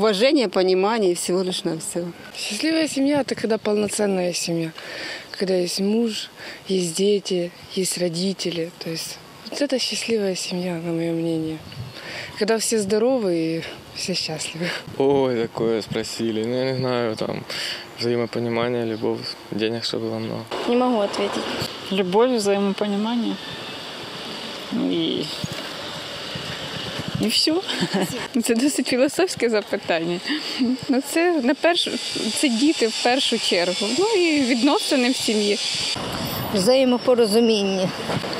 уважение, понимание и всего лишь на все. Счастливая семья – это когда полноценная семья. Когда есть муж, есть дети, есть родители. То есть вот это счастливая семья, на мое мнение. Когда все здоровы и все счастливы. Ой, такое спросили. Ну, я не знаю, там, взаимопонимание, любовь, денег, чтобы было много. Не могу ответить. Любовь, взаимопонимание. Ну і, все. Це досить філософське запитання. Ну, це на першу це діти в першу чергу. Ну і відносини в сім'ї. Взаємопорозуміння.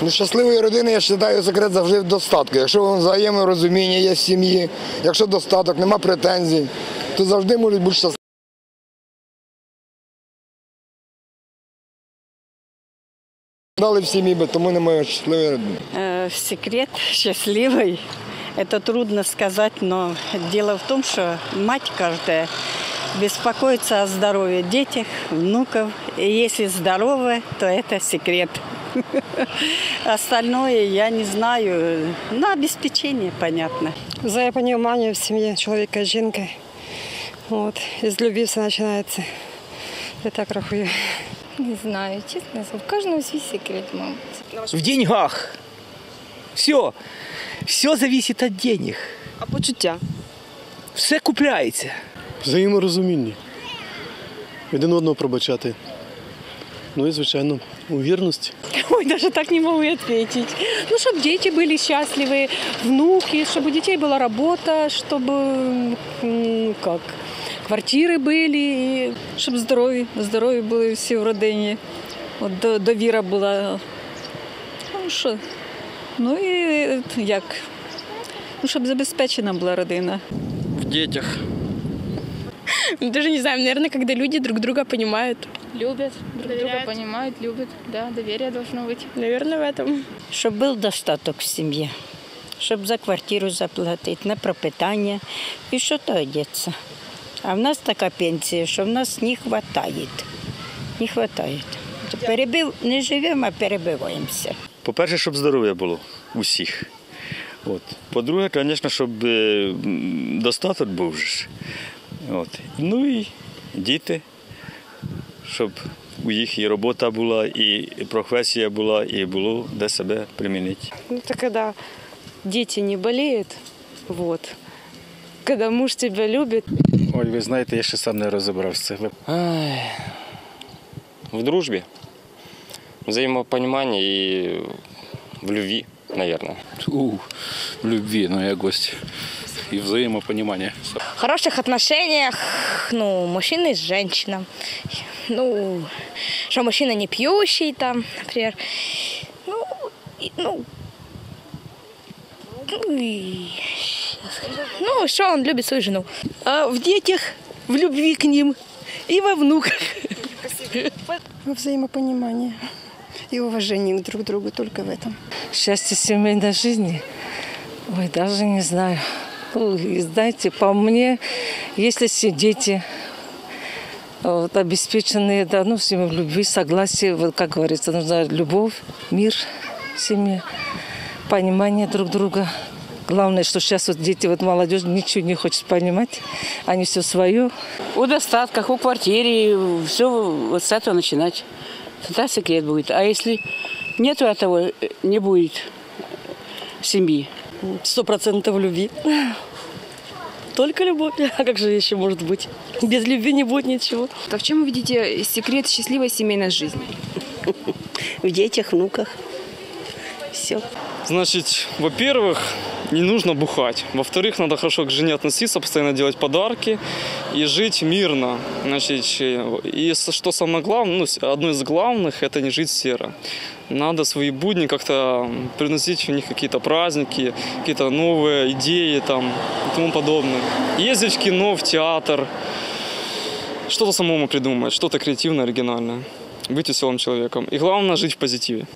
Ну, щасливої родини, я вважаю, секрет завжди в достатку. Якщо взаєморозуміння є в сім'ї, якщо достаток, нема претензій, то завжди можуть бути щасливі. Дали в сім'ї, тому немає щасливої родини. Э, секрет счастливый. Это трудно сказать, но дело в том, что мать каждая беспокоится о здоровье детях, внуков. И если здоровы, то это секрет. Остальное я не знаю. На обеспечение, понятно. Взаємопонімання в сім'ї чоловіка і жінки. От. Із любві все починається. Я так рахую. Не знаю, честно. У каждого свой секрет, мабуть. В деньгах. Все. Все зависит от денег. А почуття? Все купляється. Взаєморозуміння. Один одного пробачати. Ну і, звичайно, у вірності. Ой, даже так не могу ответить. Ну, чтобы дети были счастливы, внуки, чтобы у детей была работа, чтобы м, как, квартиры были, щоб здорові, здорові були всі в родині. От до- довіра була. Ну що? Ну і як? Ну, щоб забезпечена була родина. В детях. Даже не знаю, наверное, когда люди друг друга понимают. Любят, друг друга понимают, любят. Да, доверие должно быть. Наверное, в этом. Щоб був достаток в сім'ї. Щоб за квартиру заплатити, на пропитання. І що то одеться. А в нас така пенсія, що в нас не вистачає. Не вистачає. Перебив, не живемо, а перебиваємося. По-перше, щоб здоров'я було усіх. От. По-друге, звісно, щоб е, достаток був же. ж. От. Ну і діти, щоб у їх і робота була, і професія була, і було де себе примінити. Ну, это когда дети не болеют, вот. Когда муж тебя любит, Ой, ви знаєте, я ще сам не розібрався. В дружбе, взаимопонимание и в любви, наверное. У, в любві, ну я гость. І взаємопонімання. В хороших отношениях, ну, мужчина с женщиной. Ну, что мужчина не пьющий там, например. Ну, и- ну, ну, и- ну, что он любит свою жену. А в дітях, в любві к ним і во внуках. во взаимопонимании и уважении друг к другу только в этом. Счастье семейной жизни? Ой, даже не знаю. И знаете, по мне, если все дети вот, обеспеченные, да, ну, все в любви, согласии, вот, как говорится, нужна любовь, мир в семье, понимание друг друга. Главное, что сейчас вот дети, вот молодежь ничего не хочет понимать, они все свое. У достатках, у квартире, все вот с этого начинать. Тогда секрет будет. А если нету этого, не будет семьи. Сто процентов любви. Только любовь. А как же еще может быть? Без любви не будет ничего. А в чем вы видите секрет счастливой семейной жизни? В детях, внуках. Все. Значит, во-первых, не нужно бухать. Во-вторых, надо хорошо к жене относиться, постоянно делать подарки и жить мирно. Значит, и что самое главное, ну, одно из главных, это не жить серо. Надо свои будни как-то приносить в них какие-то праздники, какие-то новые идеи там и тому подобное. Ездить в кино, в театр, что-то самому придумать, что-то креативное, оригинальное. Быть веселым человеком. И главное, жить в позитиве.